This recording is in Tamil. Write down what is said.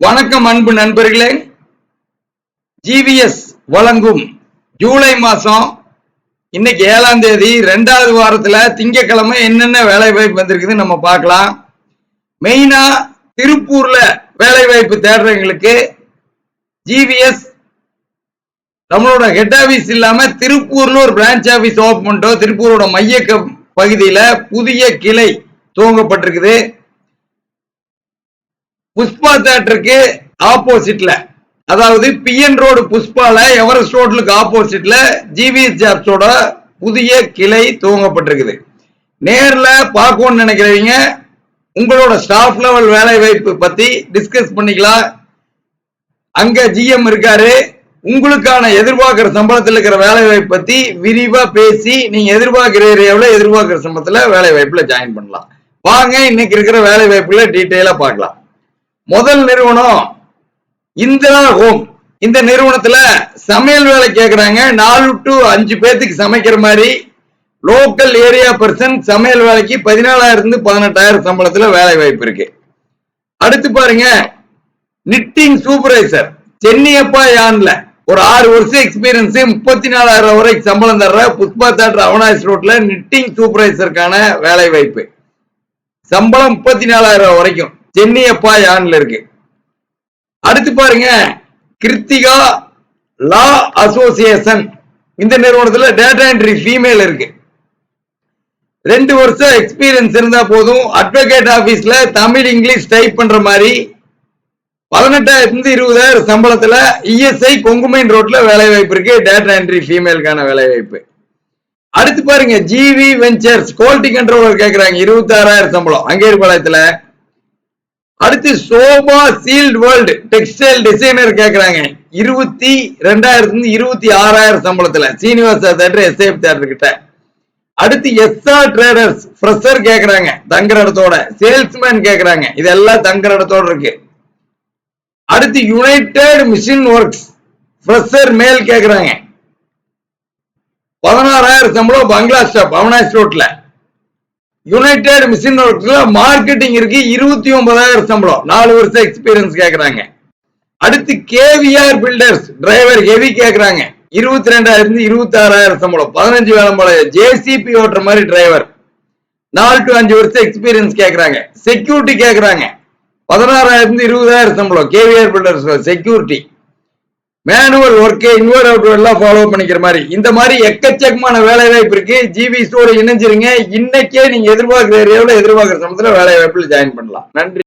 வணக்கம் அன்பு நண்பர்களே. ஜிவிஎஸ் வழங்கும் ஜூலை மாசம் இன்னைக்கு ஏழாம் தேதி ரெண்டாவது வாரத்துல திங்கக்கிழமை என்னென்ன வேலை வாய்ப்பு வந்திருக்குது நம்ம பார்க்கலாம். மெயினா திருப்பூர்ல வேலை வாய்ப்பு தேடுறவங்களுக்கு ஜிவிஎஸ் நம்மளோட ஹெட் ஆபீஸ் இல்லாம திருப்பூர்ல ஒரு பிரான்ச் ஆபீஸ் ஓபன் பண்ணிட்டோம். திருப்பூரோட மைய பகுதியில் பகுதியில புதிய கிளை துவங்கப்பட்டிருக்குது. புஷ்பா தேட்டருக்கு ஆப்போசிட்ல. அதாவது பிஎன் ரோடு புஷ்பால எவரெஸ்ட் ரோட்லுக்கு ஆப்போசிட்ல ஜிவிஎஸ் ஜாப்ஸோட புதிய கிளை துவங்கப்பட்டிருக்குது. நேர்ல பார்க்கணும்னு நினைக்கிறவங்க உங்களோட ஸ்டாஃப் லெவல் வேலை வாய்ப்பு பத்தி டிஸ்கஸ் பண்ணிக்கலாம். அங்க ஜிஎம் இருக்காரு. உங்களுக்கான எதிர்பார்க்கிற சம்பளத்தில் இருக்கிற வேலை வாய்ப்பு பத்தி விரிவா பேசி நீங்க எதிர்பார்க்கிற ஏரியாவில் எதிர்பார்க்கிற சம்பளத்துல வேலை வாய்ப்புல ஜாயின் பண்ணலாம். வாங்க இன்னைக்கு இருக்கிற வேலை வாய்ப்புல டீட்டெயிலா பார்க்கலாம். முதல் நிறுவனம் இந்திரா ஹோம். இந்த நிறுவனத்துல சமையல் வேலை கேட்கறாங்க நாலு டு அஞ்சு பேர்த்துக்கு சமைக்கிற மாதிரி லோக்கல் ஏரியா பர்சன் சமையல் வேலைக்கு பதினாலாயிரம் இருந்து பதினெட்டாயிரம் சம்பளத்துல வேலை வாய்ப்பு இருக்கு. அடுத்து பாருங்க நிட்டிங் சூப்பர்வைசர் சென்னியப்பா யான்ல. ஒரு ஆறு வருஷம் எக்ஸ்பீரியன்ஸ் முப்பத்தி நாலாயிரம் வரைக்கும் சம்பளம் தர்ற. புஷ்பா தேட்டர் அவனாஸ் ரோட்ல நிட்டிங் சூப்பர்வைசருக்கான வேலை வாய்ப்பு. சம்பளம் முப்பத்தி நாலாயிரம் வரைக்கும். சென்னியப்பா யான்ல இருக்கு? அடுத்து பாருங்க கிருத்திகா லா அசோசியேஷன். இந்த நிறுவனத்துல டேட்டா என்ட்ரி ஃபீமேல் இருக்கு. ரெண்டு வருஷம் எக்ஸ்பீரியன்ஸ் இருந்தா போதும். அட்வொகேட் ஆபீஸ்ல தமிழ் இங்கிலீஷ் டைப் பண்ற மாதிரி பதினெட்டாயிரத்துல இருந்து இருபதாயிரம் சம்பளத்துல இஎஸ்ஐ கொங்குமைன் ரோட்ல வேலை வாய்ப்பு இருக்கு. டேட்டா என்ட்ரி ஃபீமேலுக்கான வேலை வாய்ப்பு அடுத்து பாருங்க ஜிவி வெஞ்சர்ஸ் குவாலிட்டி கண்ட்ரோலர் கேக்குறாங்க. இருபத்தாறாயிரம் சம்பளம். அங்கேற்பாளையத்துல அடுத்து Sobha shield world textile designer கேக்குறாங்க. இருபத்தி ரெண்டாயிரத்துலேருந்து இருபத்தி ஆறாயிரம் சம்பளத்துல. சீனிவாசா தேட்டர் எஸ்ஏஎஃப் தேட்டர் கிட்ட. அடுத்து எஸ்ஆர் ட்ரேடர்ஸ் ஃப்ரெஷர் கேட்கறாங்க தங்குற இடத்தோட. சேல்ஸ்மேன் கேட்கறாங்க இதெல்லாம் தங்குற இடத்தோட இருக்கு. அடுத்து யுனைடெட் மிஷின் ஒர்க்ஸ் ஃப்ரெஷர் மேல் கேட்கறாங்க பதினாறாயிரம் சம்பளம் பங்களா ஸ்டாப் அவனாஸ் ரோட்ல. யுனைடெட் மிஷின் ஒர்க்ஸ்ல மார்க்கெட்டிங் இருக்கு. இருபத்தி ஒன்பதாயிரம் சம்பளம். நாலு வருஷம் எக்ஸ்பீரியன்ஸ் கேக்குறாங்க. அடுத்து கேவிஆர் பில்டர்ஸ் டிரைவர் ஹெவி கேக்குறாங்க. இருபத்தி ரெண்டாயிரம் இருபத்தி ஆறாயிரம் சம்பளம். பதினஞ்சு வேலை ஜேசிபி ஓட்டுற மாதிரி டிரைவர் நாலு டு அஞ்சு வருஷம் எக்ஸ்பீரியன்ஸ் கேக்குறாங்க. செக்யூரிட்டி கேக்குறாங்க. பதினாறாயிரம் இருபதாயிரம் சம்பளம். KVR builders security manual work inward out எல்லாம் ஃபாலோ பண்ணிக்கிற மாதிரி. இந்த மாதிரி எக்கச்சக்கமான வேலை வாய்ப்பு இருக்கு ஜிவி ஸ்டோர் இணைஞ்சிருங்க. இன்னைக்கே நீங்க எதிர்பார்க்கிற ஏரியாவில் எதிர்பார்க்கிற சமயத்தில் வேலை வாய்ப்பில் ஜாயின் பண்ணலாம். நன்றி.